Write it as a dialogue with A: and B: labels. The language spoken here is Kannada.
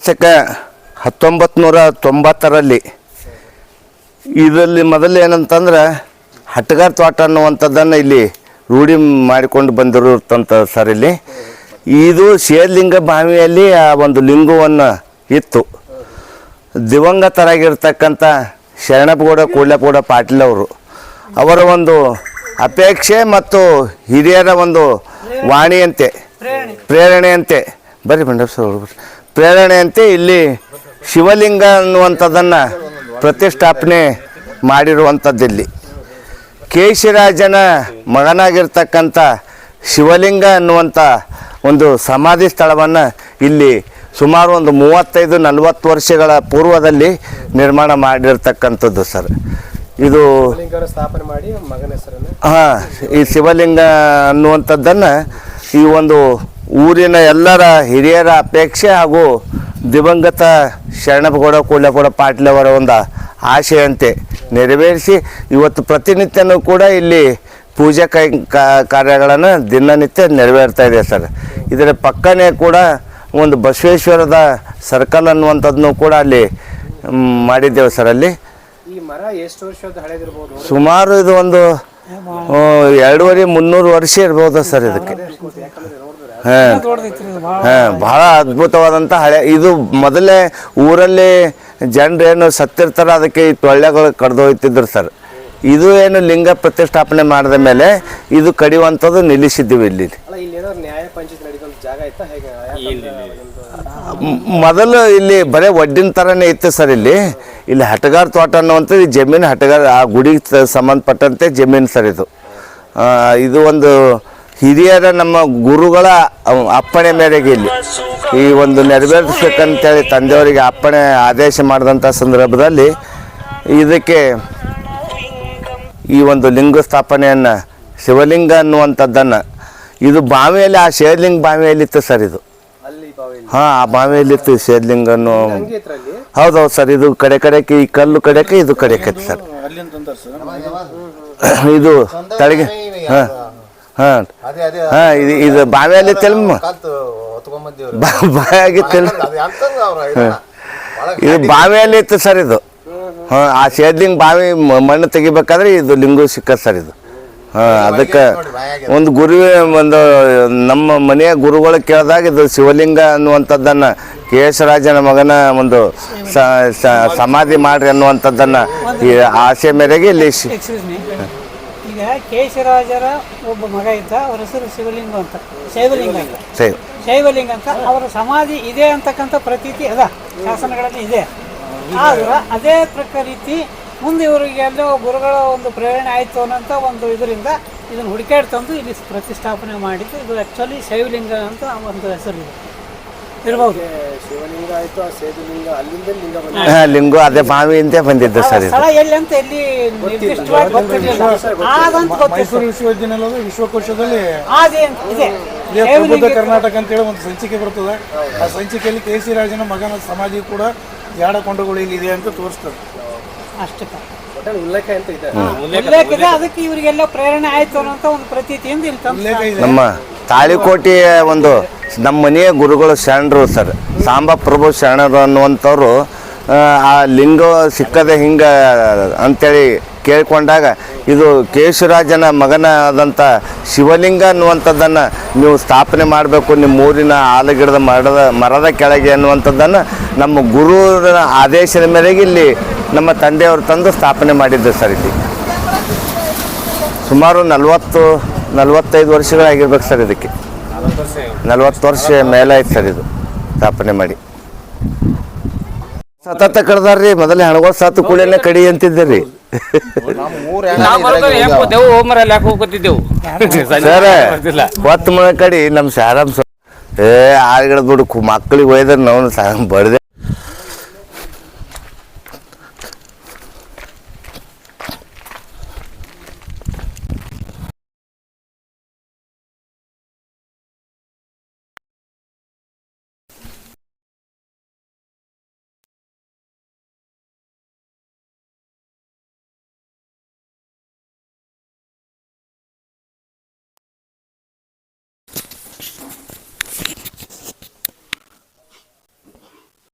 A: ಶಕ ಹತ್ತೊಂಬತ್ತು ನೂರ ತೊಂಬತ್ತರಲ್ಲಿ ಇದರಲ್ಲಿ ಮೊದಲು ಏನಂತಂದ್ರೆ ಹಟ್ಟಗಾರ್ ತೋಟ ಅನ್ನುವಂಥದ್ದನ್ನು ಇಲ್ಲಿ ರೂಢಿ ಮಾಡಿಕೊಂಡು ಬಂದಿರುವಂಥ ಸರ್ ಇಲ್ಲಿ. ಇದು ಶೇರ್ಲಿಂಗ ಬಾವಿಯಲ್ಲಿ ಆ ಒಂದು ಲಿಂಗವನ್ನು ಇತ್ತು. ದಿವಂಗತರಾಗಿರ್ತಕ್ಕಂಥ ಶರಣಪ್ಪಗೌಡ ಕೂಡ್ಲಗೌಡ ಪಾಟೀಲ್ ಅವರು ಅವರ ಒಂದು ಅಪೇಕ್ಷೆ ಮತ್ತು ಹಿರಿಯರ ಒಂದು ವಾಣಿಯಂತೆ ಪ್ರೇರಣೆಯಂತೆ. ಬರ್ರಿ ಬಂಡಪ್ಪ ಸರ್ ಪ್ರೇರಣೆಯಂತೆ ಇಲ್ಲಿ ಶಿವಲಿಂಗ ಅನ್ನುವಂಥದ್ದನ್ನು ಪ್ರತಿಷ್ಠಾಪನೆ ಮಾಡಿರುವಂಥದ್ದಿಲ್ಲಿ. ಕೇಶಿರಾಜನ ಮಗನಾಗಿರ್ತಕ್ಕಂಥ ಶಿವಲಿಂಗ ಅನ್ನುವಂಥ ಒಂದು ಸಮಾಧಿ ಸ್ಥಳವನ್ನು ಇಲ್ಲಿ ಸುಮಾರು ಒಂದು ಮೂವತ್ತೈದು ನಲವತ್ತು ವರ್ಷಗಳ ಪೂರ್ವದಲ್ಲಿ ನಿರ್ಮಾಣ ಮಾಡಿರ್ತಕ್ಕಂಥದ್ದು ಸರ್. ಇದು
B: ಸ್ಥಾಪನೆ ಮಾಡಿ ಮಗನ ಹೆಸರನ್ನ
A: ಹಾಂ ಈ ಶಿವಲಿಂಗ ಅನ್ನುವಂಥದ್ದನ್ನು ಈ ಒಂದು ಊರಿನ ಎಲ್ಲರ ಹಿರಿಯರ ಅಪೇಕ್ಷೆ ಹಾಗೂ ದಿವಂಗತ ಶರಣಪ್ಪಗೌಡ ಕೂಡ್ಲಗೌಡ ಪಾಟೀಲ್ ಅವರ ಒಂದು ಆಶೆಯಂತೆ ನೆರವೇರಿಸಿ ಇವತ್ತು ಪ್ರತಿನಿತ್ಯನೂ ಕೂಡ ಇಲ್ಲಿ ಪೂಜೆ ಕೈ ಕಾ- ಕಾರ್ಯಗಳನ್ನು ದಿನನಿತ್ಯ ನೆರವೇರ್ತಾ ಇದೆ ಸರ್. ಇದರ ಪಕ್ಕನೇ ಕೂಡ ಒಂದು ಬಸವೇಶ್ವರದ ಸರ್ಕಲ್ ಅನ್ನುವಂಥದ್ದನ್ನು ಕೂಡ ಅಲ್ಲಿ ಮಾಡಿದ್ದೇವೆ ಸರ್ ಅಲ್ಲಿ. ಸುಮಾರು ಇದು ಒಂದು ಎರಡೂವರೆ ಮುನ್ನೂರು ವರ್ಷ ಇರ್ಬೋದು ಸರ್ ಇದಕ್ಕೆ. ಹಾಂ. ಹಾಂ ಭಾಳ ಅದ್ಭುತವಾದಂಥ ಹಳೆ. ಇದು ಮೊದಲೇ ಊರಲ್ಲಿ ಜನರು ಏನು ಸತ್ತಿರ್ತಾರ ಅದಕ್ಕೆ ಈ ತೊಳ್ಳೆಗಳು ಕಡ್ದೊಯ್ತಿದ್ರು ಸರ್. ಇದು ಏನು ಲಿಂಗ ಪ್ರತಿಷ್ಠಾಪನೆ ಮಾಡಿದ ಮೇಲೆ ಇದು ಕಡಿಯುವಂಥದ್ದು ನಿಲ್ಲಿಸಿದ್ದೀವಿ ಇಲ್ಲಿ. ಮೊದಲು ಇಲ್ಲಿ ಬರೀ ಒಡ್ಡಿನ ಥರನೇ ಇತ್ತು ಸರ್ ಇಲ್ಲಿ. ಇಲ್ಲಿ ಹಟಗಾರ್ ತೋಟ ಅನ್ನುವಂಥದ್ದು ಈ ಜಮೀನು ಹಟಗಾರ್ ಆ ಗುಡಿಗೆ ತ- ಸಂಬಂಧಪಟ್ಟಂತೆ ಜಮೀನು ಸರ್ ಇದು. ಇದು ಒಂದು ಹಿರಿಯರ ನಮ್ಮ ಗುರುಗಳ ಅಪ್ಪಣೆ ಮೇರೆಗೆ ಇಲ್ಲಿ. ಈ ಒಂದು ನೆರವೇರಿಸ್ಬೇಕಂತೇಳಿ ತಂದೆಯವರಿಗೆ ಅಪ್ಪಣೆ ಆದೇಶ ಮಾಡಿದಂಥ ಸಂದರ್ಭದಲ್ಲಿ ಇದಕ್ಕೆ ಈ ಒಂದು ಲಿಂಗ ಸ್ಥಾಪನೆಯನ್ನು ಶಿವಲಿಂಗ ಅನ್ನುವಂಥದ್ದನ್ನು ಇದು ಬಾವಿಯಲ್ಲಿ ಆ ಶೇರ್ಲಿಂಗ್ ಬಾವಿಯಲ್ಲಿತ್ತು ಸರ್ ಇದು. ಹಾಂ ಆ ಬಾವಿಯಲ್ಲಿತ್ತು
B: ಶೇರ್ಲಿಂಗ್ ಅನ್ನು
A: ಹೌದೌದು ಸರ್ ಇದು ಕಡೆ ಕಡೆಗೆ ಈ ಕಲ್ಲು ಕಡೆಗೆ ಇದು ಕಡೆಗೆ ಸರ್. ಇದು ತಳಗೆ ಹಾಂ. ಹಾಂ.
C: ಅದೇ ಅದೇ
A: ಹಾಂ ಇದು ಇದು ಬಾವಿಯಲ್ಲಿ ತೆಲ್ಮ.
C: ಕಾಲ್ತು ಹೊತ್ಕೊಂಬಂದಿವ್ರಿ.
A: ಬಾವಿಯಾಗಿತ್ತಿಲ್ಲ
C: ಅದು ಎಂತಂದ ಅವ್ರ ಇದನ್ನ ಒಳಗ್
A: ಇದು ಬಾವಿಯಲ್ಲಿ ಇತ್ತು ಸರ್ ಇದು. ಹಾಂ ಆ ಶೇರ್ಲಿಂಗ ಬಾವಿ ಮಣ್ಣು ತೆಗಿಬೇಕಾದ್ರೆ ಇದು ಲಿಂಗು ಸಿಕ್ಕ ಸರ್ ಇದು. ಹಾಂ ಅದಕ್ಕೆ ಒಂದು ಗುರು ಒಂದು ನಮ್ಮ ಮನೆಯ ಗುರುಗಳು ಕೇಳಿದಾಗ ಇದು ಶಿವಲಿಂಗ ಅನ್ನುವಂಥದ್ದನ್ನು ಕೇಶರಾಜನ ಮಗನ ಒಂದು ಸಮಾಧಿ ಮಾಡ್ರಿ ಅನ್ನುವಂಥದ್ದನ್ನು ಈ ಆಸೆ ಮೇರೆಗೆ ಇಲ್ಲಿ
D: ಈಗ ಕೇಶರಾಜರ ಒಬ್ಬ ಮಗ ಇದ್ದ ಅವ್ರ ಹೆಸರು ಶಿವಲಿಂಗ ಅಂತ. ಶೈವಲಿಂಗ ಅಂತ. ಶೈವಲಿಂಗ ಅಂತ. ಅವರ ಸಮಾಧಿ ಇದೆ ಅಂತಕ್ಕಂಥ ಪ್ರತೀತಿ ಅದ. ಶಾಸನಗಳಲ್ಲಿ ಇದೆ. ಆದ್ರೆ ಅದೇ ಪ್ರಕಾರ ರೀತಿ ಮುಂದೆ ಇವರಿಗೆ ಎಲ್ಲೋ ಗುರುಗಳ ಒಂದು ಪ್ರೇರಣೆ ಆಯಿತು ಅನ್ನೋಂಥ ಒಂದು ಇದರಿಂದ ಇದನ್ನು ಹುಡುಕಾಡಿ ತಂದು ಇಲ್ಲಿ ಪ್ರತಿಷ್ಠಾಪನೆ ಮಾಡಿದ್ದು. ಇದು ಆ್ಯಕ್ಚುಲಿ ಶೈವಲಿಂಗ ಅಂತ ಒಂದು ಹೆಸರು ಇದೆ ಇರ್ಬೋದು.
B: ಶಿವಲಿಂಗ ಆಯ್ತು ಆ ಸೇದುಲಿಂಗ ಅಲ್ಲಿಂದ ಲಿಂಗ ಬಂದ
A: ಹಾಂ ಲಿಂಗು ಅದೇ ಬಾವಿ ಬಂದಿದ್ದು
D: ಬಂದಿದ್ದ
A: ಸರ್ ಇದು.
D: ಸ್ಥಳ ಎಲ್ಲಿ ಅಂತ ಎಲ್ಲಿ ನಿರ್ದಿಷ್ಟವಾಗಿ ಗೊತ್ತಿರಲಿಲ್ಲ. ಆದಂತ ಗೊತ್ತಿತ್ತು
E: ಮೈಸೂರು ವಿಶ್ವವಿದ್ಯಾನಿಲಯದ ವಿಶ್ವಕೋಶದಲ್ಲಿ
D: ಅಂತ ಇದೆ.
E: ಪ್ರಬುದ್ಧ ಕರ್ನಾಟಕ ಅಂತೇಳಿ ಒಂದು ಸಂಚಿಕೆ ಬರ್ತದೆ. ಆ ಸಂಚಿಕೆಯಲ್ಲಿ ಕೆ ಸಿ ರಾಜನ ಮಗನ ಸಮಾಧಿ ಕೂಡ ಯಾಡಕೊಂಡಗಳು ಇಲ್ಲಿ ಇದೆ ಅಂತ ತೋರಿಸ್ತದೆ.
D: ಅಷ್ಟೇ.
B: ಉಲ್ಲೇಖ ಅಂತ ಇದೆ.
D: ಉಲ್ಲೇಖ ಇದೆ. ಅದಕ್ಕೆ ಇವರಿಗೆಲ್ಲ ಪ್ರೇರಣೆ ಆಯ್ತು ಅನ್ನೋಂಥ ಒಂದು ಪ್ರತೀತಿಯಿಂದ ಇಲ್ಲಿ ತಂದು
E: ಉಲ್ಲೇಖ ಇದೆ.
A: ನಮ್ಮ ತಾಳಿಕೋಟೆಯ ಒಂದು ನಮ್ಮ ಮನೆಯ ಗುರುಗಳು ಶರಣರು ಸರ್. ಸಾಂಬ ಪ್ರಭು ಶರಣರು ಅನ್ನುವಂಥವ್ರು ಆ, ಲಿಂಗ ಸಿಕ್ಕದೆ ಹಿಂಗೆ ಅಂತೇಳಿ ಕೇಳಿಕೊಂಡಾಗ ಇದು ಕೇಶರಾಜನ ಮಗನ ಆದಂಥ ಶಿವಲಿಂಗ ಅನ್ನುವಂಥದ್ದನ್ನು ನೀವು ಸ್ಥಾಪನೆ ಮಾಡಬೇಕು ನಿಮ್ಮ ಊರಿನ ಆಲಗಿಡದ ಮರದ ಮರದ ಕೆಳಗೆ ಅನ್ನುವಂಥದ್ದನ್ನು ನಮ್ಮ ಗುರುವಿನ ಆದೇಶದ ಮೇರೆಗೆ ಇಲ್ಲಿ ನಮ್ಮ ತಂದೆಯವರು ತಂದು ಸ್ಥಾಪನೆ ಮಾಡಿದ್ದು ಸರ್ ಇಲ್ಲಿ. ಸುಮಾರು ನಲವತ್ತು ನಲವತ್ತೈದು ವರ್ಷಗಳಾಗಿರ್ಬೇಕು ಸರ್ ಇದಕ್ಕೆ. ನಲವತ್ತು ವರ್ಷ ಮೇಲೆ ಆಯ್ತು ಸರ್ ಇದು ಸ್ಥಾಪನೆ ಮಾಡಿ. ಸತತ ಕಡ್ದಾರ್ರಿ ಮೊದಲೇ ಹಣಗಳು ಸತ್ತು ಕೂಡಲೇ ಕಡಿ ಅಂತಿದ್ದೆ
F: ನಾವು ಬರೋದು ಹೆಂಗ್ ಕೂತೇವು ಹೋಮರಲ್ಲಿ ಯಾಕೆ ಹೋಗ್ಕೊತಿದ್ದೆವು
A: ಸರ್ ಹೊತ್ತು ಮನೆ ಕಡಿ ನಮ್ಮ ಶಾರಾಮ್ ಏ ಆಳ್ಗಡ ದುಡ್ಡು ಮಕ್ಕಳಿಗೆ ಒಯ್ದ್ರೆ ನಾವು ಬಡ್ದೆ